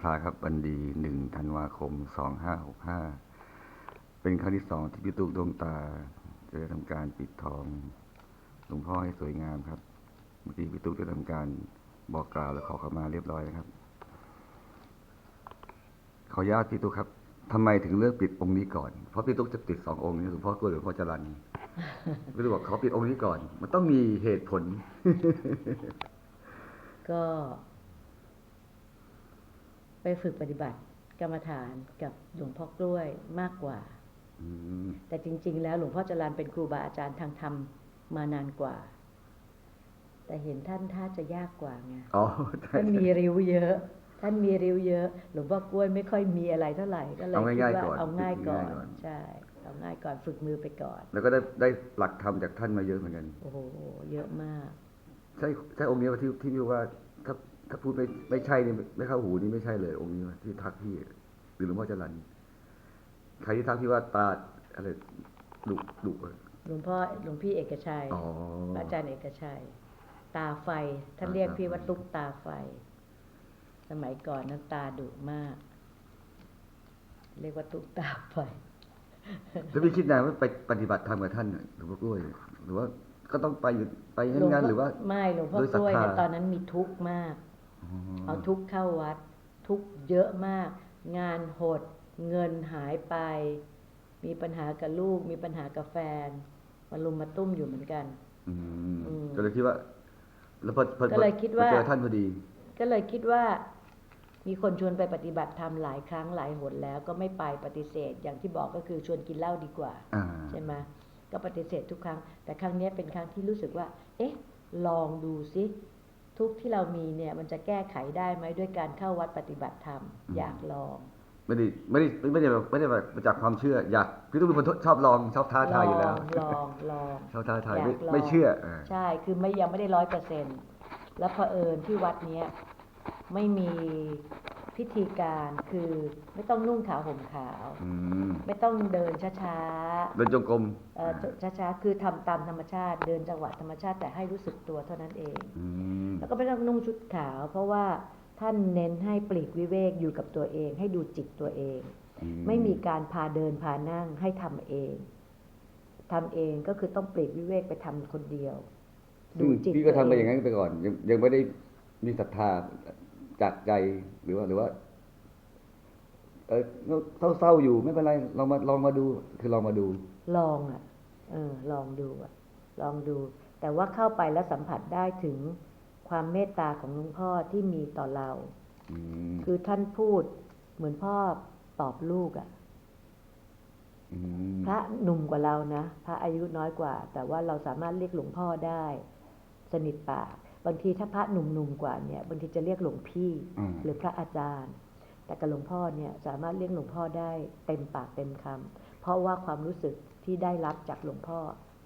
เวันพระครับวันดีหนึ่งธันวาคมสองห้าหกห้าเป็นครั้งที่สองที่พี่ตุ๊กดวงตาจะได้ทำการปิดทองหลวงพ่อให้สวยงามครับเมื่อกี้พี่ตุ๊กได้ทำการบอกกล่าวและขอขมาเรียบร้อยนะครับ ขออนุญาตพี่ตุ๊กครับทำไมถึงเลือกปิดองค์นี้ก่อน เพราะพี่ตุ๊กจะปิดสององค์นี้หลวงพ่อกล้วยหลวงพ่อจรันพี่ตุ๊กบอกขอปิดองค์นี้ก่อน มันต้องมีเหตุผล ก็ ไปฝึกปฏิบัติกรรมฐานกับหลวงพ่อกล้วยมากกว่าอืมแต่จริง ๆ แล้วหลวงพ่อจรันเป็นครูบาอาจารย์ทางธรรมมานานกว่า แต่เห็นท่านท่าจะยากกว่าไงอ๋อใช่ท่านมีริ้วเยอะ ท่านมีริ้วเยอะ หลวงพ่อกล้วยไม่ค่อยมีอะไรเท่าไหร่ก็เลยเอาคิดง่ายๆว่าก่อนเอาง่ายก่อนฝึกง่ายก่อนใช่เอาง่ายก่อนฝึกมือไปก่อน แล้วก็ได้ได้หลักธรรมจากท่านมาเยอะเหมือนกัน โอ้โห เยอะมาก ใช่ใช่องค์นี้ที่ที่พี่ว่าถ้า ถ้าพูดไม่ไม่ใช่นี่ไม่เข้าหูนี่ไม่ใช่เลยองค์นี้วะที่ทักพี่หรือหลวงพ่อจรันใครที่ทักพี่ว่าตาอะไรดุดุอะหลวงพ่อหลวงพี่เอกชัยอ๋อพระอาจารย์เอกชัย ตาไฟท่านอ่าเรียกตาพี่ว่าไฟตุ๊กตาไฟ สมัยก่อนนั้นตาดุมาก เรียกว่าตุ๊กตาไฟแล้วพี่คิดนานว่าไปปฏิบัติธรรมกับท่านน่ะหลวงพ่อกล้วยหรือว่าก็ต้องไปอยู่ไปงั้นงั้นหรือว่า ไม่หลวงพ่อด้วยศรักทล้วยธาเนี่ยตอนนั้นมีทุกข์มาก เอาทุกข์เข้าวัด ทุกข์เยอะมาก งานหด เงินหายไป มีปัญหากับลูก มีปัญหากับแฟนมาลุมมาตุ้มอยู่เหมือนกันอืมอืมก็เลยคิดว่า แล้วพอพอก็เลยคิดว่าพอเจอท่านพอดี ก็เลยคิดว่า มีคนชวนไปปฏิบัติธรรมหลายครั้งหลายหนแล้ว ก็ไม่ไปปฏิเสธ อย่างที่บอกก็คือชวนกินเหล้าดีกว่าอ่าใช่ไหมก็ปฏิเสธทุกครั้ง แต่ครั้งเนี้ยเป็นครั้งที่รู้สึกว่า เอ๊ะ ลองดูซิ ทุกข์ที่เรามีเนี่ยมันจะแก้ไขได้ไหมด้วยการเข้าวัดปฏิบัติธรรมอืมอยากลองไม่ได้ไม่ได้ไม่ได้แบบไม่ได้แบบมาจากความเชื่อ อยากพี่ต้องเป็นคนชอบลองชอบท้าทายอยู่แล้วลองลองชอบท้าทายอยากไม่ลองไม่เชื่ออ่าใช่คือไม่ยังไม่ได้ร้อยเปอร์เซ็นต์แล้วเผอิญที่วัดเนี้ยไม่มี พิธีการคือไม่ต้องนุ่งขาวห่มขาว อืมไม่ต้องเดินช้าเดินจงกรมๆเอ่อช้าๆคือทำตามธรรมชาติเดินจังหวะธรรมชาติแต่ให้รู้สึกตัวเท่านั้นเอง อืมแล้วก็ไม่ต้องนุ่งชุดขาว เพราะว่าท่านเน้นให้ปลีกวิเวกอยู่กับตัวเอง ให้ดูจิตตัวเอง อืไม่มีการพาเดินพานั่งให้ทำเองทำเองก็คือต้องปลีกวิเวกไปทำคนเดียวซึ่งพี่ก็ทำไปอย่างนั้นไปก่อน ยังยังไม่ได้มีศรัทธา จากใจหรือว่าหรือว่า เออเศร้าๆอยู่ไม่เป็นไรลองมาลองมาดู คือลองมาดู ลองอะ เออ ลองดูอะ ลองดู แต่ว่าเข้าไปแล้วสัมผัสได้ถึงความเมตตาของหลวงพ่อที่มีต่อเราอืมคือท่านพูดเหมือนพ่อตอบลูกอะอืมพระหนุ่มกว่าเรานะ พระอายุน้อยกว่า แต่ว่าเราสามารถเรียกหลวงพ่อได้ สนิทปาก บางทีถ้าพระหนุ่มๆกว่าเนี่ยบางทีจะเรียกหลวงพี่อ่าหรือพระอาจารย์ แต่กับหลวงพ่อเนี่ยสามารถเรียกหลวงพ่อได้เต็มปากเต็มคำเพราะว่าความรู้สึกที่ได้รับจากหลวงพ่อ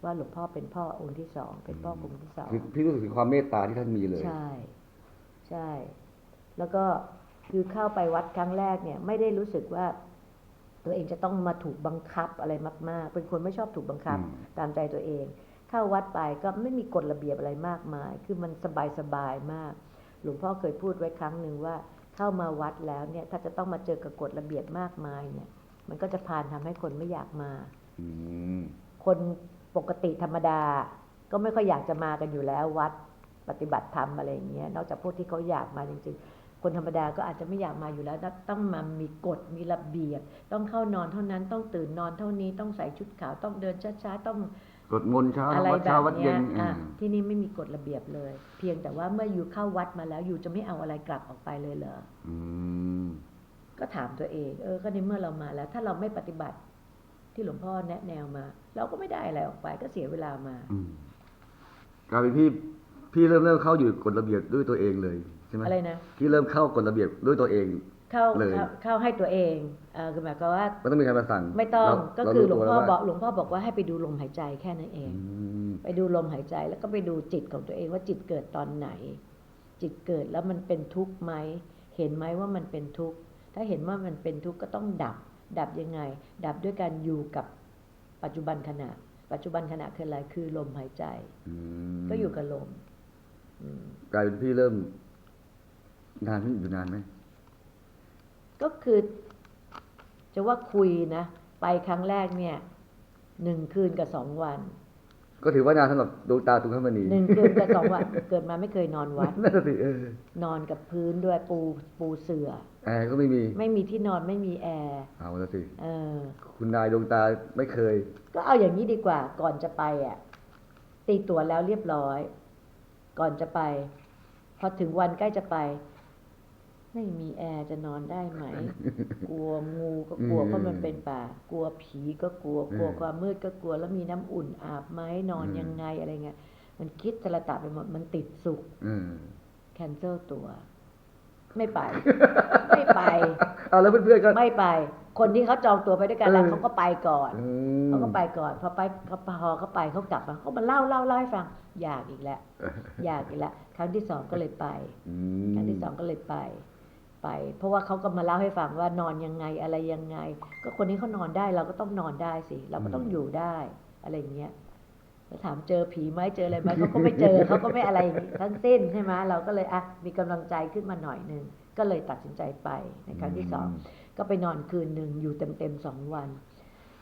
ว่าหลวงพ่อเป็นพ่อองค์ที่สองเป็นพ่อองค์ที่สองคือพี่รู้สึกถึงความเมตตาที่ท่านมีเลย ใช่ ใช่ แล้วก็คือเข้าไปวัดครั้งแรกเนี่ย ไม่ได้รู้สึกว่าตัวเองจะต้องมาถูกบังคับอะไรมาก ๆ เป็นคนไม่ชอบถูกบังคับอืมตามใจตัวเอง เข้าวัดไปก็ไม่มีกฎระเบียบอะไรมากมาย คือมันสบายสบายๆมาก หลวงพ่อเคยพูดไว้ครั้งหนึ่งว่าเข้ามาวัดแล้วเนี่ย ถ้าจะต้องมาเจอกับกฎระเบียบมากมายเนี่ย มันก็จะพานทำให้คนไม่อยากมาอืคนปกติธรรมดา ก็ไม่ค่อยอยากจะมากันอยู่แล้ววัดปฏิบัติธรรมอะไรอย่างเงี้ย นอกจากพวกที่เขาอยากมาจริง ๆคนธรรมดาก็อาจจะไม่อยากมาอยู่แล้ว ต้องมามีกฎมีระเบียบ ต้องเข้านอนเท่านั้นต้องตื่นนอนเท่านี้ต้องใส่ชุดขาวต้องเดินช้าๆต้อง สวดมนต์เช้าอะไรวัดแบเช้าบวัดเนี้เย็ยนอะอืมที่นี่ไม่มีกฎระเบียบเลย เพียงแต่ว่าเมื่ออยู่เข้าวัดมาแล้วอยู่จะไม่เอาอะไรกลับออกไปเลยเหรอ อืมก็ถามตัวเอง เออ ก็ในเมื่อเรามาแล้ว ถ้าเราไม่ปฏิบัติที่หลวงพ่อแนะแนวมา เราก็ไม่ได้อะไรออกไป ก็เสียเวลามา อืมกลายเป็นพี่พี่เริ่มเริ่มเข้าอยู่กฎระเบียบด้วยตัวเองเลยใช่ไหมอะไรนะ พี่เริ่มเข้ากฎระเบียบด้วยตัวเอง เข้าเลย เข้าเข้าให้ตัวเองเออคือหมายความว่าไม่ต้องมีใครมาสั่งไม่ต้องเราก็คือหลเราวงรู้พ่อตัวบอกแล้หลวงพ่อบอกว่าให้ไปดูลมหายใจแค่นั้นเองอืมไปดูลมหายใจแล้วก็ไปดูจิตของตัวเองว่าจิตเกิดตอนไหน จิตเกิดแล้วมันเป็นทุกข์ไหมเห็นไหมว่ามันเป็นทุกข์ถ้าเห็นว่ามันเป็นทุกข์ก็ต้องดับ ดับยังไง ดับด้วยการอยู่กับปัจจุบันขณะ ปัจจุบันขณะคืออะไรคือลมหายใจอืมก็อยู่กับลมอืม กลายเป็นพี่เริ่มนานไหมอยู่นานไหม ก็คือ จะว่าคุยนะ ไปครั้งแรกเนี่ยหนึ่งคืนกับสองวัน ก็ถือว่านานสำหรับดวงตาตุงคมณีหนึ่งคืนกับสองวัน เกิดมาไม่เคยนอนวัดนั่นนะสิเออนอนกับพื้นด้วยปูปูเสือแอร์ก็ไม่มี ไม่มีที่นอนไม่มีแอร์เอาละสิเออ คุณนายดวงตาไม่เคย ก็เอาอย่างนี้ดีกว่า ก่อนจะไปอะ ตีตั๋วแล้วเรียบร้อย ก่อนจะไป พอถึงวันใกล้จะไป ไม่มีแอร์จะนอนได้ไหม กลัวงูก็กลัวอืมเพราะมันเป็นป่า กลัวผีก็กลัว กลัวอืมความมืดก็กลัว แล้วมีน้ำอุ่นอาบไหมนอนอืมยังไงอะไรเงี้ย มันคิดสละตะไปหมด มันติดสุขอืมแคนเซิลตัว ไม่ไป ไม่ไป เอาแล้วเพื่อนๆก็ ไม่ไป คนที่เขาจองตัวไปด้วยกันแล้วเออเขาก็ไปก่อนอืมเขาก็ไปก่อน พอไปเขาพอเขาไปเขากลับมาเขามาเล่าเล่าเล่าให้ฟัง อยากอีกแล้ว อยากอีกแล้ว ครั้งที่สองก็เลยไปอืมครั้งที่สองก็เลยไป ไป เพราะว่าเขาก็มาเล่าให้ฟังว่านอนยังไงอะไรยังไง ก็คนนี้เขานอนได้เราก็ต้องนอนได้สิ เราก็ต้องอยู่ได้อะไรอย่างเงี้ยแล้วถามเจอผีไหมเจออะไรไหมเขาก็ไม่เจอเขาก็ไม่อะไรทั้งสิ้นใช่ไหมเราก็เลยอะมีกำลังใจขึ้นมาหน่อยหนึ่งก็เลยตัดสินใจไปในครั้งที่สองก็ไปนอนคืนหนึ่งอยู่เต็มๆสองวัน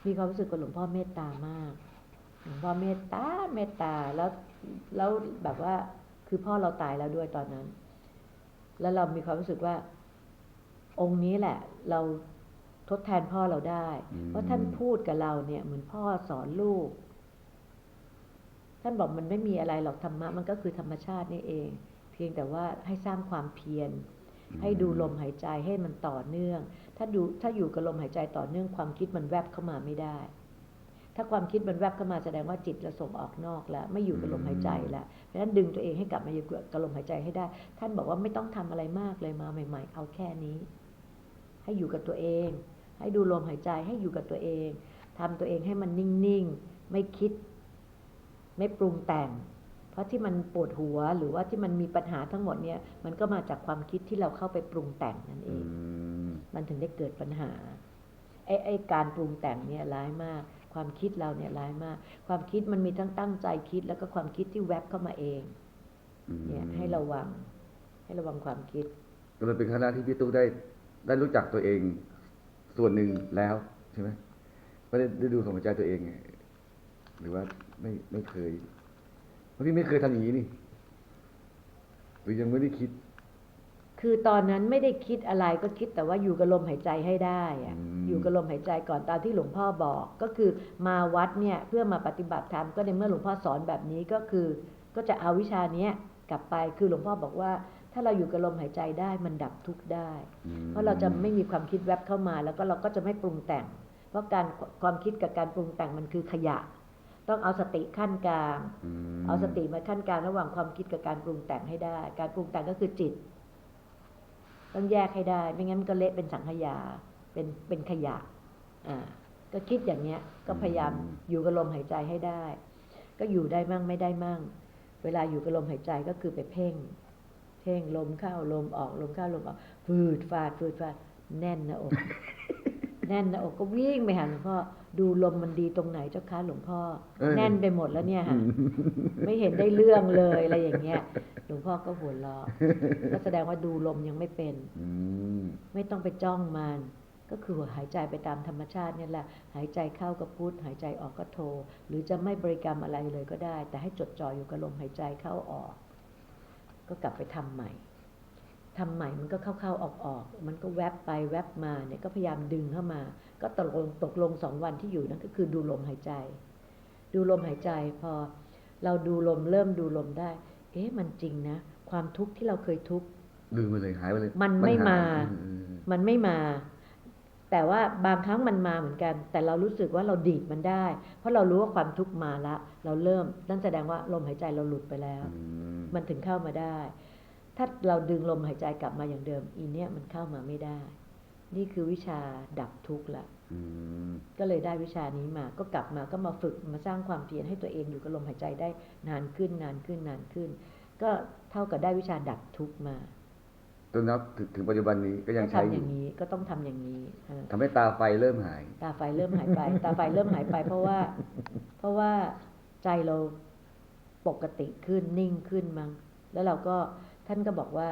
มีความรู้สึกว่าหลวงพ่อเมตตามากหลวงพ่อเมตตาเมตตาแล้วแล้วแบบว่าคือพ่อเราตายแล้วด้วยตอนนั้น แล้วเรามีความรู้สึกว่า องค์นี้แหละ เราทดแทนพ่อเราได้ เพราะท่านพูดกับเราเนี่ยเหมือนพ่อสอนลูก ท่านบอกมันไม่มีอะไรหรอกธรรมะมันก็คือธรรมชาตินี่เอง เพียงแต่ว่าให้สร้างความเพียรให้ดูลมหายใจให้มันต่อเนื่อง ถ้าดูถ้าอยู่กับลมหายใจต่อเนื่องความคิดมันแวบเข้ามาไม่ได้ ถ้าความคิดมันแวบเข้ามาแสดงว่าจิตเราส่งออกนอกแล้ว ไม่อยู่กับลมหายใจแล้วเพราะฉะนั้นดึงตัวเองให้กลับมาอยู่กับลมหายใจให้ได้ ท่านบอกว่าไม่ต้องทำอะไรมากเลยมาใหม่ ๆ เอาแค่นี้ ให้อยู่กับตัวเอง ให้ดูลมหายใจให้อยู่กับตัวเองทำตัวเองให้มันนิ่งๆ ไม่คิด ไม่ปรุงแต่ง เพราะที่มันปวดหัวหรือว่าที่มันมีปัญหาทั้งหมดเนี่ย มันก็มาจากความคิดที่เราเข้าไปปรุงแต่งนั่นเออืงมมันถึงได้เกิดปัญหาไอ้ไอ้การปรุงแต่งเนี่ยร้ายมาก ความคิดเราเนี่ยร้ายมาก ความคิดมันมีทั้งตั้งใจคิด แล้วก็ความคิดที่แวบเข้ามาเองอืมเนี่ยให้ระวัง ให้ระวังความคิด ก็เลยเป็นคณะที่พี่ตุ๊กได้ ได้รู้จักตัวเองส่วนหนึ่งแล้วใช่ไหมไม่ได้ได้ดูลมหายใจตัวเองไงหรือว่าไม่ไม่เคยเพราะพี่ไม่เคยทำอย่างนี้นี่หรือยังไม่ได้คิด คือตอนนั้นไม่ได้คิดอะไรก็คิดแต่ว่าอยู่กับลมหายใจให้ได้อะอืมอยู่กับลมหายใจก่อนตามที่หลวงพ่อบอก ก็คือมาวัดเนี่ยเพื่อมาปฏิบัติธรรมก็ในเมื่อหลวงพ่อสอนแบบนี้ก็คือ ก็จะเอาวิชาเนี้ยกลับไปคือหลวงพ่อบอกว่า ถ้าเราอยู่กับลมหายใจได้มันดับทุกข์ได้อืมเพราะเราจะไม่มีความคิดแวบเข้ามา แล้วก็เราก็จะไม่ปรุงแต่ง เพราะการความคิดกับการปรุงแต่งมันคือขยะ ต้องเอาสติขั้นกลางมเอาสติมาขั้นกลางระหว่างความคิดกับการปรุงแต่งให้ได้ การปรุงแต่งก็คือจิต ต้องแยกให้ได้ ไม่งั้นมันก็เละเป็นสังขยา เป็นเป็นขยะ อ่า ก็คิดอย่างเนี้ย ก็พยายามอยู่กับลมหายใจให้ได้ ก็อยู่ได้มั่งไม่ได้มั่ง เวลาอยู่กับลมหายใจก็คือไปเพ่ง เพ่งลมเข้าลมออกลมเข้าลมออกฟืดฟาดฟืดฟาดแน่นหนะอก แน่นหนะอกก็วิ่งไปหาหลวงพ่อดูลมมันดีตรงไหนเจ้าคะหลวงพ่อเออแน่นไปหมดแล้วเนี่ยค่ะไม่เห็นได้เรื่องเลยอะไรอย่างเงี้ย หลวงพ่อก็หัวเราะก็แสดงว่าดูลมยังไม่เป็นอืมไม่ต้องไปจ้องมัน ก็คือหายใจไปตามธรรมชาติเนี่ยแหละ หายใจเข้าก็พุทหายใจออกก็โท หรือจะไม่บริกรรมอะไรเลยก็ได้ แต่ให้จดจ่ออยู่กับลมหายใจเข้าออก ก็กลับไปทำใหม่ทำใหม่มันก็เข้าๆออกๆมันก็แวบไปแวบมาเนี่ยก็พยายามดึงเข้ามา ก็ตกลงตกลงสองวันที่อยู่นั่นก็คือดูลมหายใจ ดูลมหายใจพอเราดูลมเริ่มดูลมได้ เอ๊ะมันจริงนะ ความทุกข์ที่เราเคยทุกข์ลืมไปเลยหายไปเลย มันไม่หยมาอือืมมันไม่มา แต่ว่าบางครั้งมันมาเหมือนกัน แต่เรารู้สึกว่าเราดีดมันได้ เพราะเรารู้ว่าความทุกข์มาละ เราเริ่มนั่นแสดงว่าลมหายใจเราหลุดไปแล้วอื มมันถึงเข้ามาได้ ถ้าเราดึงลมหายใจกลับมาอย่างเดิม อีเนี่ยมันเข้ามาไม่ได้ นี่คือวิชาดับทุกข์ละอืมก็เลยได้วิชานี้มา ก็กลับมาก็มาฝึกมาสร้างความเพียรให้ตัวเองอยู่กับลมหายใจได้นานขึ้นนานขึ้นนานขึ้น ก็เท่ากับได้วิชาดับทุกข์มาจนนับถึงถึงปัจจุบันนี้ก็ยังก็ใช้ทำออยู่ย่างนี้ก็ต้องทำอย่างนี้เออทำให้ตาไฟเริ่มหาย ตาไฟเริ่มหายไป ตาไฟเริ่มหายไป เพราะว่า เพราะว่าใจเรา ปกติขึ้นนิ่งขึ้นมั้งแล้วเราก็ท่านก็บอกว่า